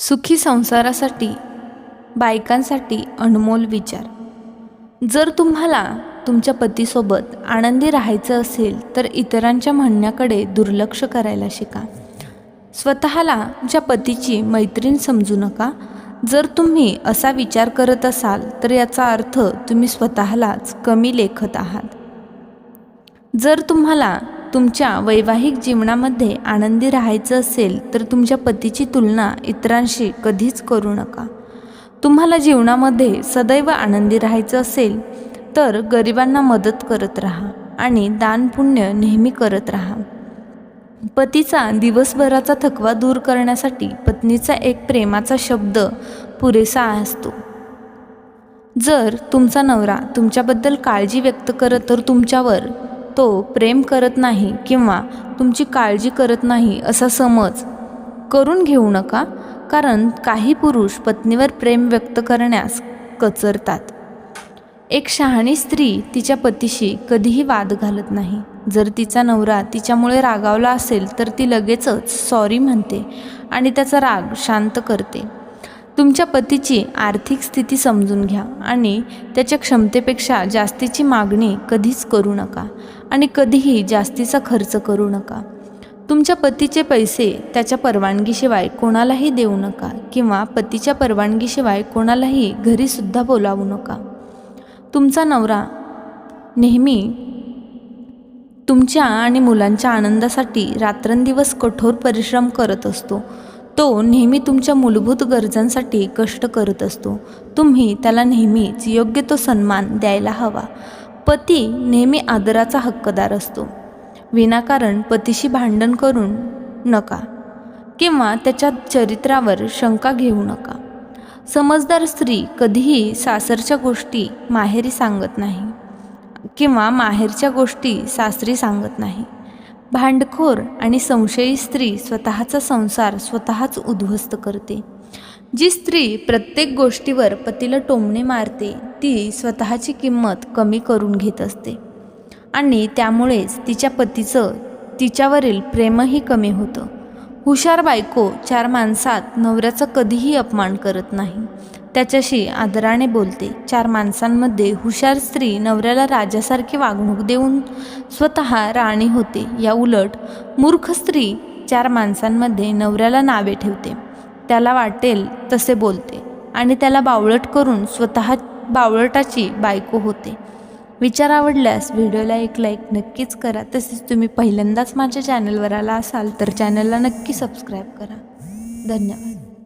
सुखी संसारासाठी बायकांसाठी अनमोल विचार. जर तुम्हाला तुमच्या पतीसोबत आनंदी राहायचं असेल तर इतरांच्या म्हणण्याकडे दुर्लक्ष करायला शिका. स्वतःला तुमच्या पतीची मैत्रीण समजू नका. जर तुम्ही असा विचार करत असाल तर याचा अर्थ तुम्ही स्वतःलाच कमी लेखत आहात. जर तुम्हाला तुमच्या वैवाहिक जीवनामध्ये आनंदी राहायचं असेल तर तुमच्या पतीची तुलना इतरांशी कधीच करू नका. तुम्हाला जीवनामध्ये सदैव आनंदी राहायचं असेल तर गरिबांना मदत करत राहा आणि दानपुण्य नेहमी करत राहा. पतीचा दिवसभराचा थकवा दूर करण्यासाठी पत्नीचा एक प्रेमाचा शब्द पुरेसा असतो. जर तुमचा नवरा तुमच्याबद्दल काळजी व्यक्त करत तर तुमच्यावर तो प्रेम करत नाही किंवा तुमची काळजी करत नाही असा समज करून घेऊ नका कारण काही पुरुष पत्नीवर प्रेम व्यक्त करण्यास कचरतात. एक शहाणी स्त्री तिच्या पतीशी कधीही वाद घालत नाही. जर तिचा नवरा तिच्यामुळे रागावला असेल तर ती लगेचच सॉरी म्हणते आणि त्याचा राग शांत करते. तुमच्या पतीची आर्थिक स्थिती समजून घ्या आणि त्याच्या क्षमतेपेक्षा जास्तीची मागणी कधीच करू नका आणि कधीही जास्तीचा खर्च करू नका. तुमच्या पतीचे पैसे त्याच्या परवानगीशिवाय कोणालाही देऊ नका किंवा पतीच्या परवानगीशिवाय कोणालाही घरीसुद्धा बोलावू नका. तुमचा नवरा नेहमी तुमच्या आणि मुलांच्या आनंदासाठी रात्रंदिवस कठोर परिश्रम करत असतो. तो नेहमी तुमच्या मूलभूत गरजांसाठी कष्ट करत असतो. तुम्ही त्याला नेहमीच योग्य तो सन्मान द्यायला हवा. पती नेहमी आदराचा हक्कदार असतो. विनाकारण पतीशी भांडण करून नका किंवा त्याच्या चरित्रावर शंका घेऊ नका. समजदार स्त्री कधीही सासरच्या गोष्टी माहेरी सांगत नाही किंवा माहेरच्या गोष्टी सासरी सांगत नाही. भांडखोर आणि संशयी स्त्री स्वतःचा संसार स्वतःच उद्ध्वस्त करते. जी स्त्री प्रत्येक गोष्टीवर पतीला टोमणे मारते ती स्वतःची किंमत कमी करून घेत असते. आणि त्यामुळेच तिच्या पतीचं तिच्यावरील प्रेमही कमी होतं. हुशार बायको चार माणसात नवऱ्याचा कधीही अपमान करत नाही. त्याच्याशी आदराने बोलते. चार माणसांमध्ये हुशार स्त्री नवऱ्याला राजासारखी वागणूक देऊन स्वतः राणी होते. या उलट मूर्ख स्त्री चार माणसांमध्ये नवऱ्याला नावे ठेवते. त्याला वाटेल तसे बोलते आणि त्याला बावळट करून स्वतः बावळटाची बायको होते. विचार आवडल्यास व्हिडिओला एक लाईक नक्कीच करा. तसेच तुम्ही पहिल्यांदाच माझ्या चॅनलवर आला असाल तर चॅनलला नक्की सबस्क्राईब करा. धन्यवाद.